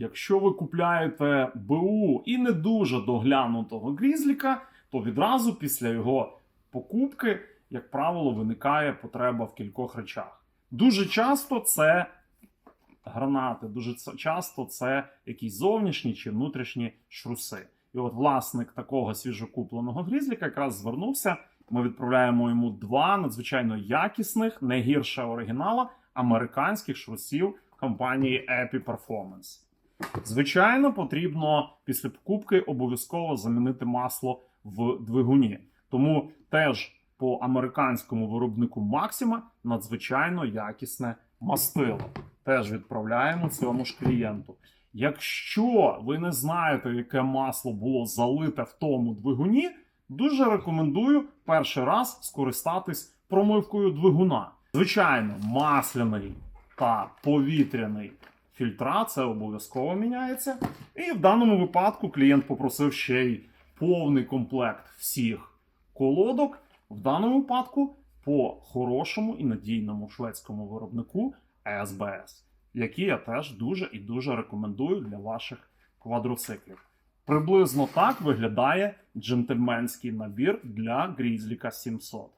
Якщо ви купляєте БУ і не дуже доглянутого грізліка, то відразу після його покупки, як правило, виникає потреба в кількох речах. Дуже часто це гранати, дуже часто це якісь зовнішні чи внутрішні шруси. І от власник такого свіжокупленого грізліка якраз звернувся. Ми відправляємо йому два надзвичайно якісних, не гірше оригінала, американських шрусів компанії Epi Performance. Звичайно, потрібно після покупки обов'язково замінити масло в двигуні. Тому теж по американському виробнику Maxima надзвичайно якісне мастило. Теж відправляємо цьому ж клієнту. Якщо ви не знаєте, яке масло було залите в тому двигуні, дуже рекомендую перший раз скористатись промивкою двигуна. Звичайно, масляний та повітряний фільтра це обов'язково міняється. І в даному випадку клієнт попросив ще й повний комплект всіх колодок. В даному випадку по хорошому і надійному шведському виробнику SBS, які я теж дуже і дуже рекомендую для ваших квадроциклів. Приблизно так виглядає джентльменський набір для Грізліка 700.